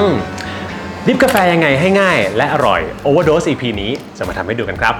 อืมดิฟกาแฟยังไงให้ง่าย และอร่อย Overdose EP นี้จะมาทำให้ดูกันครับ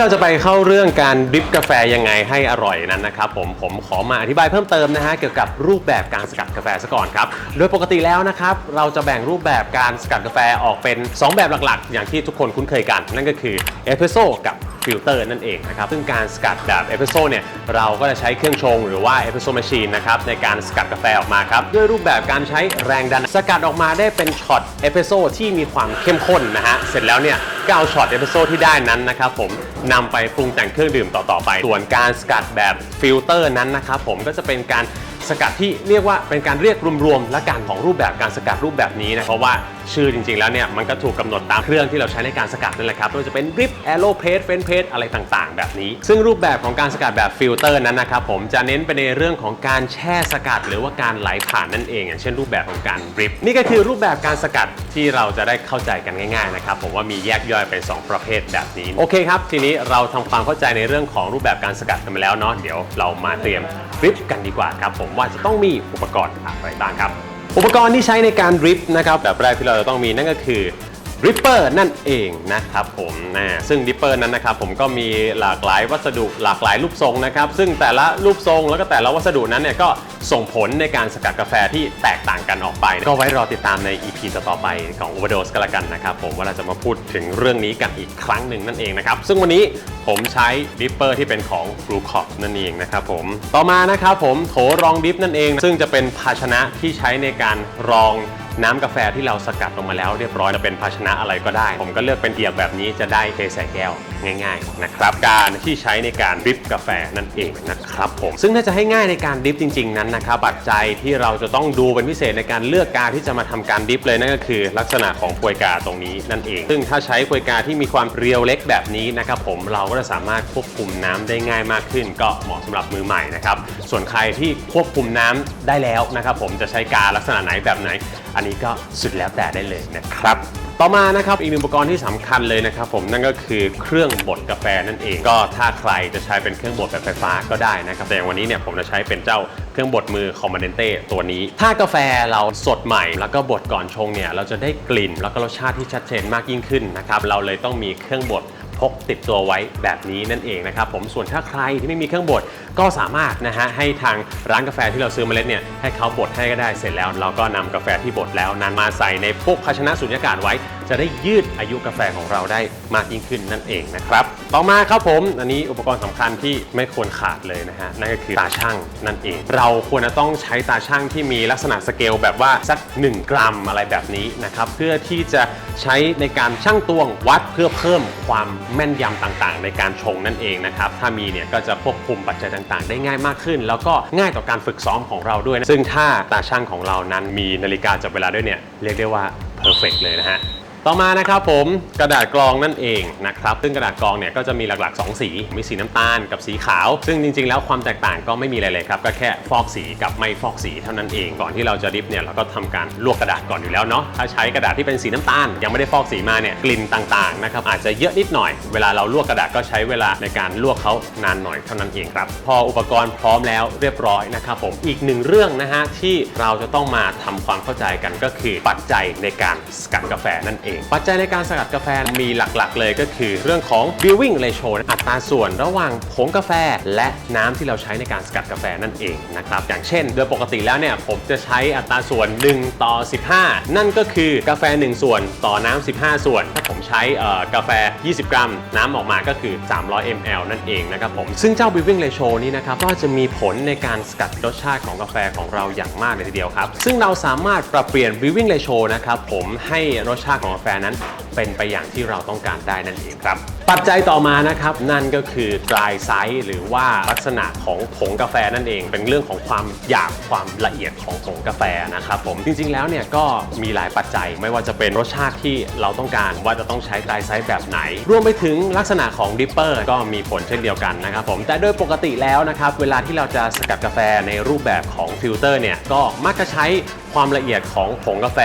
ที่เราจะไปเข้าเรื่องการดริปกาแฟยังไงให้อร่อยนั้นนะครับผมผมขอมาอธิบายเพิ่มเติมนะฮะเกี่ยวกับรูปแบบการสกัดกาแฟซะก่อนครับโดยปกติแล้วนะครับเราจะแบ่งรูปแบบการสกัดกาแฟออกเป็น 2 แบบหลักๆ อย่างที่ทุกคนคุ้นเคยกัน นั่นก็คือเอสเ e รสโซ่กับฟิลเตอร์นั่นเองนะครับซึ่งการสกัดแบบเอสเ e รสโซ่เนี่ยเราก็จะใช้เครื่องชงหรือว่าเอสเ e รสโซ่แมชชีนนะครับในการสกัดกาแฟออกมาครับด้วยรูปแบบการใช้แรงดันสกัดออกมาได้เป็นช็อตเอสเ e รสโซ่ที่มีความเข้มข้นนะฮะเสร็จแล้วเนี่ยก็เอาช็อตเอสเ e รสโซ่ที่ได้นั้นนะครับผม นำไปปรุงแต่งเครื่องดื่มต่อๆไป ส่วนการสกัดแบบฟิลเตอร์นั้นนะครับผมก็จะเป็นการสกัดที่เรียกว่าเป็นการเรียกรวมๆและการของรูปแบบการสกัดรูปแบบนี้นะเพราะว่า ชื่อจริง ๆ แล้วเนี่ยมันก็ถูกกำหนดตามเครื่องที่เราใช้ในการสกัดนั่นแหละครับไม่ว่าจะเป็นริปแอโรเพสเฟนเพสอะไรต่างๆ แบบนี้ ซึ่งรูปแบบของการสกัดแบบฟิลเตอร์นั้นนะครับผมจะเน้นไปในเรื่องของการแช่สกัด หรือว่าการไหลผ่านนั่นเองอย่างเช่นรูปแบบของการริปนี่ก็คือรูปแบบการสกัดที่เราจะได้เข้าใจกันง่ายๆนะครับผมว่ามีแยกย่อยเป็นสองประเภทแบบนี้โอเคครับ ทีนี้เราทำความเข้าใจในเรื่องของรูปแบบการสกัดกันมาแล้วเนาะเดี๋ยวเรามาเตรียมริปกันดีกว่าครับผมว่าจะต้องมีอุปกรณ์อะไรบ้างครับ อุปกรณ์ที่ใช้ในการดริฟต์นะครับแบบแรกที่เราจะต้องมีนั่นก็คือ ริปเปอร์นั่นเองนะครับผมนะซึ่งริปเปอร์นั้นนะครับผมก็มีหลากหลายวัสดุหลากหลายรูปทรงนะครับ ซึ่งแต่ละรูปทรงแล้วก็แต่ละวัสดุนั้นเนี่ยก็ส่งผลในการสกัดกาแฟที่แตกต่างกันออกไป ก็ไว้รอติดตามใน EP ต่อไปของ Overdose กันละกันนะครับผมว่าเราจะมาพูดถึงเรื่องนี้กันอีกครั้งหนึ่งนั่นเองนะครับ ซึ่งวันนี้ผมใช้ริปเปอร์ที่เป็นของ Blue c o p นั่นเองนะครับผมต่อมานะครับผมโถรองดิฟนั่นเอง ซึ่งจะเป็นภาชนะที่ใช้ในการรองน้ำกาแฟที่เราสกัดลงมาแล้วเรียบร้อยจะเป็นภาชนะอะไรก็ได้ ผมก็เลือกเป็นเกียบแบบนี้จะได้เทใส่แก้ว ง่ายๆนะครับการที่ใช้ในการดริปกาแฟนั่นเองนะครับผมซึ่งถ้าจะให้ง่ายในการดริปจริง ๆ นั้นนะครับปัจจัยที่เราจะต้องดูเป็นพิเศษในการเลือกกาที่จะมาทำการดริปเลยนั่นก็คือ ลักษณะของปวยกาตรงนี้นั่นเอง ซึ่งถ้าใช้ปวยกาที่มีความเรียวเล็กแบบนี้นะครับผมเราก็จะสามารถควบคุมน้ำได้ง่ายมากขึ้น ก็เหมาะสำหรับมือใหม่นะครับส่วนใครที่ควบคุมน้ำได้แล้วนะครับผมจะใช้กาลักษณะไหนแบบไหน อันนี้ก็สุดแล้วแต่ได้เลยนะครับ ต่อมานะครับอีกหนึ่งอุปกรณ์ที่สำคัญเลยนะครับผมนั่นก็คือเครื่องบดกาแฟนั่นเอง ก็ถ้าใครจะใช้เป็นเครื่องบดแบบไฟฟ้าก็ได้นะครับแต่อย่างวันนี้เนี่ยผมจะใช้เป็นเจ้าเครื่องบดมือคอมมานเดนเต้ตัวนี้ ถ้ากาแฟเราสดใหม่ แล้วก็บดก่อนชงเนี่ยเราจะได้กลิ่น แล้วก็รสชาติที่ชัดเจนมากยิ่งขึ้นนะครับเราเลยต้องมีเครื่องบด พกติดตัวไว้แบบนี้นั่นเองนะครับผมส่วนถ้าใครที่ไม่มีเครื่องบดก็สามารถนะฮะให้ทางร้านกาแฟที่เราซื้อมเมล็ดเนี่ยให้เขาบดให้ก็ได้เสร็จแล้ว เราก็นำกาแฟที่บดแล้วนั้นมาใส่ในพวกภาชนะสุญญากาศไว้ จะได้ยืดอายุกาแฟของเราได้มากยิ่งขึ้นนั่นเองนะครับ ต่อมาครับผม อันนี้อุปกรณ์สำคัญที่ไม่ควรขาดเลยนะฮะ นั่นก็คือตาช่างนั่นเอง เราควรจะต้องใช้ตาช่างที่มีลักษณะสเกลแบบว่าสัก 1 กรัมอะไรแบบนี้นะครับ เพื่อที่จะใช้ในการชั่งตวงวัดเพื่อเพิ่มความแม่นยำต่างๆ ในการชงนั่นเองนะครับ ถ้ามีเนี่ยก็จะควบคุมปัจจัยต่างๆ ได้ง่ายมากขึ้น แล้วก็ง่ายต่อการฝึกซ้อมของเราด้วยนะซึ่งถ้าตาช่างของเรานั้นมีนาฬิกาจับเวลาด้วยเนี่ยเรียกได้ว่าเพอร์เฟกเลยนะฮะ ต่อมานะครับผมกระดาษกรองนั่นเองนะครับซึ่งกระดาษกรองเนี่ยก็จะมีหลักๆ 2 สี มีสีน้ำตาลกับสีขาว ซึ่งจริง ๆ แล้วความแตกต่างก็ไม่มีอะไรเลยครับก็แค่ฟอกสีกับไม่ฟอกสีเท่านั้นเองก่อนที่เราจะดิฟเนี่ยเราก็ทำการลวกกระดาษก่อนอยู่แล้วเนาะถ้าใช้กระดาษที่เป็นสีน้ำตาล ยังไม่ได้ฟอกสีมาเนี่ยกลิ่นต่างๆนะครับอาจจะเยอะนิดหน่อย เวลาเราลวกกระดาษก็ใช้เวลาในการลวกเขานานหน่อยเท่านั้นเองครับพออุปกรณ์พร้อมแล้วเรียบร้อยนะครับผมอีกหนึ่งเรื่องนะฮะที่เราจะต้องมาทำความเข้าใจกันก็คือปัจจัยในการสกัดกาแฟนั่นเองปัจจัยในการสกัดกาแฟมีหลักๆ เลยก็คือเรื่องของ brewing ratio อัตราส่วนระหว่างผงกาแฟและน้ำที่เราใช้ในการสกัดกาแฟนั่นเองนะครับอย่างเช่น โดยปกติแล้วเนี่ยผมจะใช้อัตราส่วน 1 ต่อ 15 นั่นก็คือกาแฟ 1 ส่วนต่อน้ำ15 ส่วน ถ้าผมใช้กาแฟ 20 กรัม น้ำออกมาก็คือ 300 ml นั่นเองนะครับผมซึ่งเจ้า brewing ratio นี้นะครับก็จะมีผลในการสกัดรสชาติของกาแฟของเราอย่างมากเลยทีเดียวครับ ซึ่งเราสามารถปรับเปลี่ยน brewing ratio นะครับผมให้รสชาติของแฟนั้นเป็นไปอย่างที่เราต้องการได้นั่นเองครับ ปัจจัยต่อมานะครับนั่นก็คือ dry size หรือว่าลักษณะของผงกาแฟนั่นเอง เป็นเรื่องของความหยาบความละเอียดของผงกาแฟนะครับผมจริงๆแล้วเนี่ยก็มีหลายปัจจัยไม่ว่าจะเป็นรสชาติที่เราต้องการว่าจะต้องใช้ dry size แบบไหน รวมไปถึงลักษณะของดิปเปอร์ก็มีผลเช่นเดียวกันนะครับผมแต่โดยปกติแล้วนะครับเวลาที่เราจะสกัดกาแฟในรูปแบบของฟิลเตอร์เนี่ยก็มักจะใช้ความละเอียดของผงกาแฟ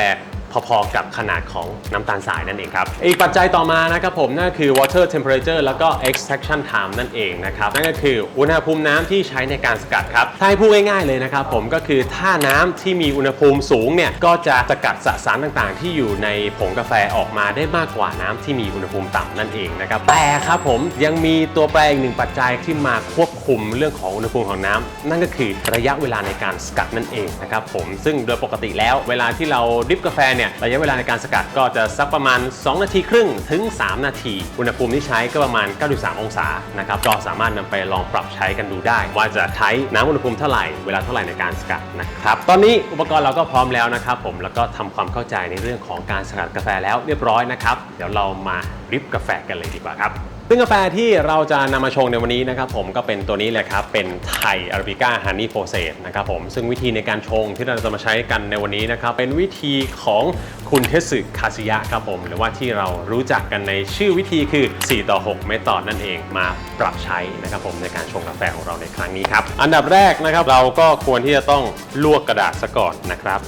พอๆกับขนาดของน้ำตาลทรายนั่นเองครับ อีกปัจจัยต่อมานะครับผมนั่นก็คือ water temperature แล้วก็ extraction time นั่นเองนะครับ นั่นก็คืออุณหภูมิน้ำที่ใช้ในการสกัดครับถ้าให้พูดง่ายๆเลยนะครับผมก็คือถ้าน้ำที่มีอุณหภูมิสูงเนี่ยก็จะสกัดสสารต่างๆ ที่อยู่ในผงกาแฟออกมาได้มากกว่าน้ำที่มีอุณหภูมิต่ำนั่นเองนะครับแต่ครับผมยังมีตัวแปรอีกหนึ่งปัจจัยที่มาควบคุมเรื่องของอุณหภูมิของน้ำนั่นก็คือระยะเวลาในการสกัดนั่นเองนะครับผมซึ่งโดยปกติแล้วเวลาที่เราดริปกาแฟเนี่ยระยะเวลาในการสกัดก็จะสักประมาณ 2 นาทีครึ่งถึง 3 นาที อุณหภูมิที่ใช้ก็ประมาณ 93 องศานะครับก็สามารถนำไปลองปรับใช้กันดูได้ ว่าจะใช้น้ำอุณหภูมิเท่าไหร่เวลาเท่าไหร่ในการสกัดนะครับตอนนี้อุปกรณ์เราก็พร้อมแล้วนะครับผมแล้วก็ทำความเข้าใจในเรื่องของการสกัดกาแฟแล้วเรียบร้อยนะครับเดี๋ยวเรามาริบกาแฟกันเลยดีกว่าครับ ซึ่งกาแฟที่เราจะนำมาชงในวันนี้นะครับผมก็เป็นตัวนี้เลยครับ เป็นไทยอาราบิก้าฮันนี่โฟเซตนะครับผมซึ่งวิธีในการชงที่เราจะมาใช้กันในวันนี้นะครับ เป็นวิธีของคุณเทสึคาซิยะครับผม หรือว่าที่เรารู้จักกันในชื่อวิธีคือ 4 ต่อ 6 เมธอดนั่นเองมาปรับใช้นะครับผมในการชงกาแฟของเราในครั้งนี้ครับ อันดับแรกนะครับเราก็ควรที่จะต้องลวกกระดาษซะก่อนนะครับ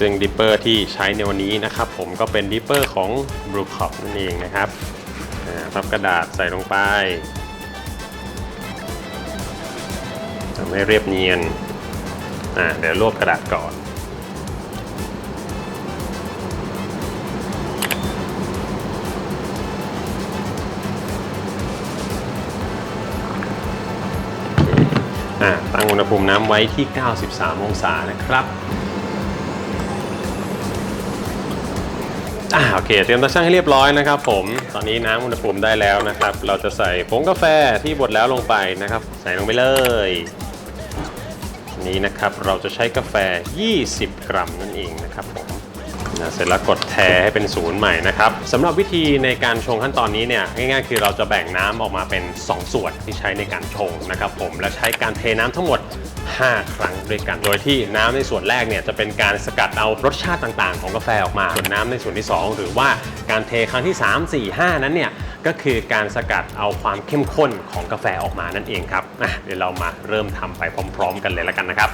ซึ่งดิปเปอร์ที่ใช้ในวันนี้นะครับผมก็เป็นดิปเปอร์ของ b r u c o p นั่นเองนะครับ พับกระดาษใส่ลงไปทำให้เรียบเนียนเดี๋ยวรวบกระดาษก่อนตั้งอุณหภูมิน้ำไว้ที่ 93 องศานะครับ อ่าโอเค เตรียมตาช่างให้เรียบร้อยนะครับผมตอนนี้น้ำอุณหภูมิได้แล้วนะครับ เราจะใส่ผงกาแฟที่บดแล้วลงไปนะครับ ใส่ลงไปเลยนี้นะครับเราจะใช้กาแฟ 20 กรัมนั่นเองนะครับผม เสร็จแล้วกดแทให้เป็นศูนย์ใหม่นะครับสำหรับวิธีในการชงขั้นตอนนี้เนี่ยง่ายๆ คือเราจะแบ่งน้ำออกมาเป็น 2 ส่วนที่ใช้ในการชงนะครับผมและใช้การเทน้ำทั้งหมด 5 ครั้งด้วยกัน โดยที่น้ำในส่วนแรกเนี่ยจะเป็นการสกัดเอารสชาติต่างๆ ของกาแฟออกมา ส่วนน้ำในส่วนที่ 2 หรือว่าการเทครั้งที่ 3 4 5 นั้นเนี่ยก็คือการสกัดเอาความเข้มข้นของกาแฟออกมานั่นเองครับเดี๋ยวเรามาเริ่มทำไปพร้อม ๆ กันเลยแล้วกันนะครับ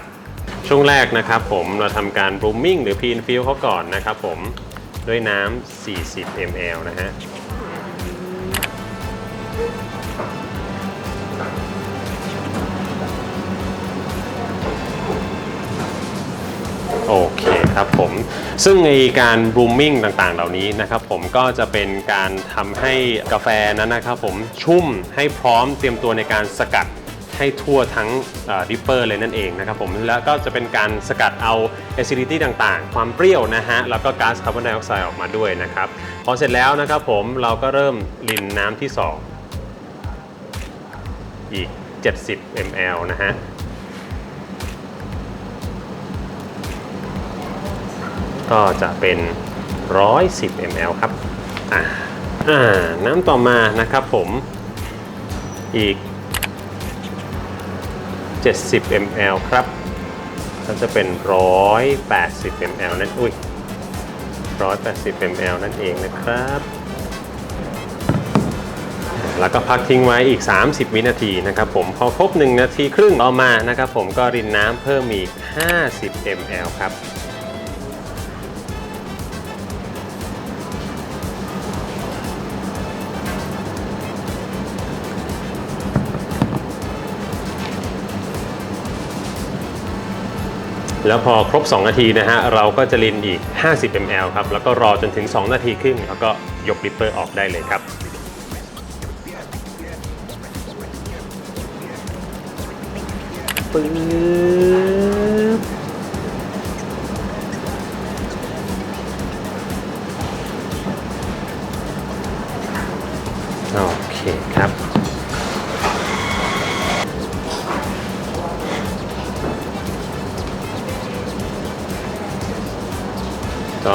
ช่วงแรกนะครับผมเราทำการ blooming หรือ pre infill เขาก่อนนะครับผมด้วยน้ำ 40 ml นะฮะโอเคครับผม ซึ่งในการ blooming ต่างๆ เหล่านี้นะครับผมก็จะเป็นการทำให้กาแฟนั้นนะครับผมชุ่มให้พร้อมเตรียมตัวในการสกัด ให้ทั่วทั้งดิปเปอร์เลยนั่นเองนะครับผมแล้วก็จะเป็นการสกัดเอา acidity ต่างๆ ความเปรี้ยวนะฮะ แล้วก็ก๊าซคาร์บอนไดออกไซด์ออกมาด้วยนะครับ พอเสร็จแล้วนะครับผมเราก็เริ่มรินน้ำที่ 2 อีก 70 ml นะฮะก็จะเป็น 110 ml ครับ อ่า น้ำต่อมานะครับผม อีก 70 ml ครับก็จะเป็น 180 ml นั่นอุ้ย180 ml นั่นเองนะครับ แล้วก็พักทิ้งไว้อีก 30 วินาทีนะครับผม พอครบ 1 นาทีครึ่งต่อมานะครับผมก็รินน้ำเพิ่มอีก 50 ml ครับ แล้วพอครบ 2 นาทีนะฮะเราก็จะรินอีก 50 ml ครับ แล้วก็รอจนถึง 2 นาทีครึ่งแล้วก็ยกริปเปอร์ออกได้เลยครับปึ๊บโอเคครับ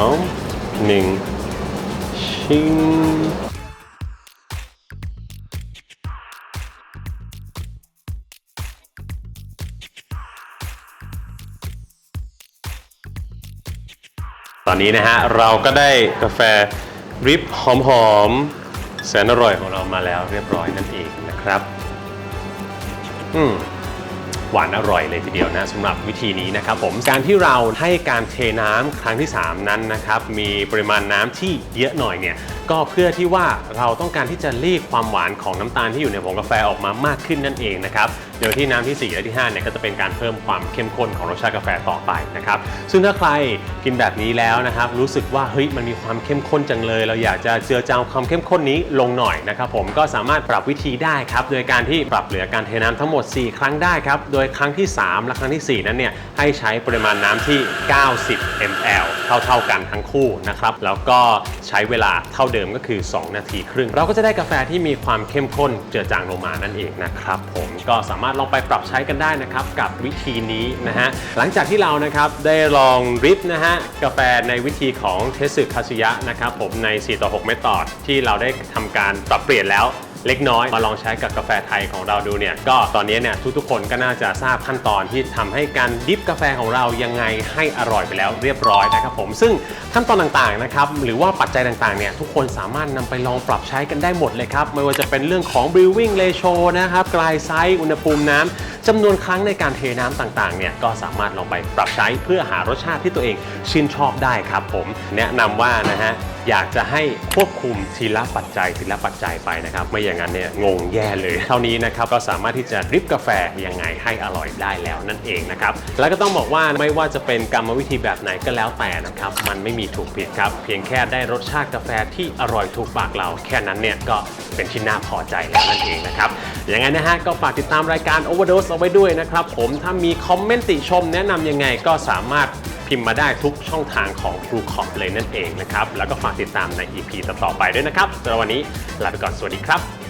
องหนึ่งชิงตอนนี้นะฮะ เราก็ได้กาแฟริปหอมๆแสนอร่อยของเรามาแล้วเรียบร้อยนั่นเองนะครับ อืม หวานอร่อยเลยทีเดียวนะสำหรับวิธีนี้นะครับผมการที่เราให้การเทน้ำครั้งที่ 3 นั้นนะครับมีปริมาณน้ำที่เยอะหน่อยเนี่ยก็เพื่อที่ว่าเราต้องการที่จะรีดความหวานของน้ำตาลที่อยู่ในผงกาแฟออกมามากขึ้นนั่นเองนะครับ ดยที่น้ำที่ 4 และที่ 5 เนี่ยก็จะเป็นการเพิ่มความเข้มข้นของรสชาติกาแฟต่อไปนะครับ ซึ่งถ้าใครกินแบบนี้แล้วนะครับ รู้สึกว่าเฮ้ยมันมีความเข้มข้นจังเลย เราอยากจะเจือจางความเข้มข้นนี้ลงหน่อยนะครับผมก็สามารถปรับวิธีได้ครับ โดยการที่ปรับเหลือการเทน้ำทั้งหมด 4 ครั้งได้ครับ โดยครั้งที่ 3 และครั้งทีสี่4 นั้นเนี่ยให้ใช้ปริมาณน้ำที่ 90 ml เท่าๆกันทั้งคู่นะครับแล้วก็ใช้เวลาเท่าเดิมก็คือ 2 นาทีครึ่ง เราก็จะได้กาแฟที่มีความเข้มข้นเจือจางลงมานั่นเองนะครับผมก็สามารถลองไปปรับใช้กันได้นะครับกับวิธีนี้นะฮะหลังจากที่เรานะครับได้ลองริบนะฮะกาแฟในวิธีของเทสึคาซุยะนะครับผมใน 4 ต่อ 6 เมตอดที่เราได้ทำการปรับเปลี่ยนแล้ว เล็กน้อยมาลองใช้กับกาแฟไทยของเราดูเนี่ยก็ตอนนี้เนี่ยทุกๆ คนก็น่าจะทราบขั้นตอนที่ทำให้การดิฟกาแฟของเรายังไงให้อร่อยไปแล้วเรียบร้อยนะครับผมซึ่งขั้นตอนต่างๆนะครับหรือว่าปัจจัยต่างๆเนี่ยทุกคนสามารถนำไปลองปรับใช้กันได้หมดเลยครับไม่ว่าจะเป็นเรื่องของ brewing ratio นะครับกลายไซส์อุณหภูมิน้ำจำนวนครั้งในการเทน้ำต่างๆเนี่ยก็สามารถลองไปปรับใช้เพื่อหารสชาติที่ตัวเองชื่นชอบได้ครับผมแนะนำว่านะฮะอยากจะให้ควบคุมทีละปัจจัยทีละปัจจัยไปนะครับไม่อย่างนั้นเนี่ยงงแย่เลย เท่านี้นะครับก็สามารถที่จะดริปกาแฟยังไงให้อร่อยได้แล้วนั่นเองนะครับแล้วก็ต้องบอกว่าไม่ว่าจะเป็นกรรมวิธีแบบไหนก็แล้วแต่นะครับมันไม่มีถูกผิดครับ เพียงแค่ได้รสชาติกาแฟที่อร่อยถูกปากเรา แค่นั้นเนี่ยก็เป็นที่น่าพอใจแล้วนั่นเองนะครับอยังไงนะฮะก็ฝากติดตามรายการ Overdose เอาไว้ด้วยนะครับผมถ้ามีคอมเมนต์ติชมแนะนำยังไงก็สามารถพิมพ์มาได้ทุกช่องทางของ True c o p เลยนั่นเองนะครับ แล้วก็ฝากติดตามใน EP ต่อๆไปด้วยนะครับสำหรับวันนี้ลาไปก่อน สวัสดีครับ